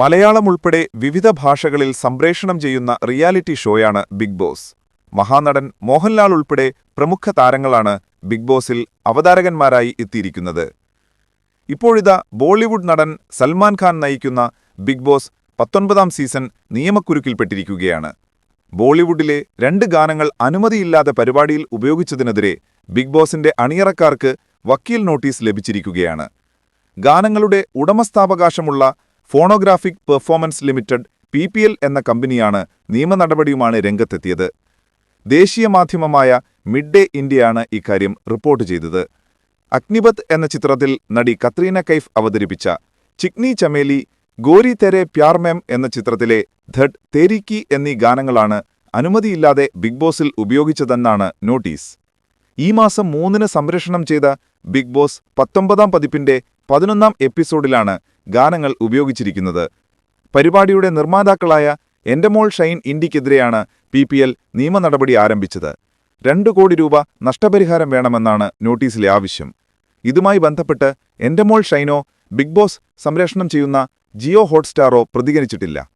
മലയാളം ഉൾപ്പെടെ വിവിധ ഭാഷകളിൽ സംപ്രേഷണം ചെയ്യുന്ന റിയാലിറ്റി ഷോയാണ് ബിഗ് ബോസ്. മഹാനടൻ മോഹൻലാൽ ഉൾപ്പെടെ പ്രമുഖ താരങ്ങളാണ് ബിഗ് ബോസിൽ അവതാരകന്മാരായി എത്തിയിരിക്കുന്നത്. ഇപ്പോഴിതാ ബോളിവുഡ് നടൻ സൽമാൻ ഖാൻ നയിക്കുന്ന ബിഗ് ബോസ് പത്തൊൻപതാം സീസൺ നിയമക്കുരുക്കിൽപ്പെട്ടിരിക്കുകയാണ്. ബോളിവുഡിലെ രണ്ട് ഗാനങ്ങൾ അനുമതിയില്ലാതെ പരിപാടിയിൽ ഉപയോഗിച്ചതിനെതിരെ ബിഗ് ബോസിന്റെ അണിയറക്കാർക്ക് വക്കീൽ നോട്ടീസ് ലഭിച്ചിരിക്കുകയാണ്. ഗാനങ്ങളുടെ ഉടമസ്ഥാവകാശമുള്ള phonographic performance limited P P L എന്ന കമ്പനിയാണ് നിയമനടപടിയുമാണ് രംഗത്തെത്തിയത്. ദേശീയ മാധ്യമമായ മിഡ് ഡേ ഇന്ത്യയാണ് ഇക്കാര്യം റിപ്പോർട്ട് ചെയ്തത്. അഗ്നിപത് എന്ന ചിത്രത്തിൽ നടി കത്രീന കൈഫ് അവതരിപ്പിച്ച ചിക്നി ചമേലി ഗോരി തെരെ പ്യാർ എന്ന ചിത്രത്തിലെ ധഡ് തേരിക്കി എന്നീ ഗാനങ്ങളാണ് അനുമതിയില്ലാതെ ബിഗ് ബോസിൽ ഉപയോഗിച്ചതെന്നാണ് നോട്ടീസ്. ഈ മാസം മൂന്നിന് സംരക്ഷണം ചെയ്ത ബിഗ് ബോസ് പത്തൊമ്പതാം പതിപ്പിന്റെ പതിനൊന്നാം എപ്പിസോഡിലാണ് ഗാനങ്ങൾ ഉപയോഗിച്ചിരിക്കുന്നത്. പരിപാടിയുടെ നിർമ്മാതാക്കളായ എന്റെ മോൾ ഷൈൻ ഇന്ത്യക്കെതിരെയാണ് പി പി എൽ നിയമ നടപടി ആരംഭിച്ചത്. രണ്ടു കോടി രൂപ നഷ്ടപരിഹാരം വേണമെന്നാണ് നോട്ടീസിലെ ആവശ്യം. ഇതുമായി ബന്ധപ്പെട്ട് എന്റെ മോൾ ഷൈനോ ബിഗ് ബോസ് സംരക്ഷണം ചെയ്യുന്ന ജിയോ ഹോട്ട്സ്റ്റാറോ പ്രതികരിച്ചിട്ടില്ല.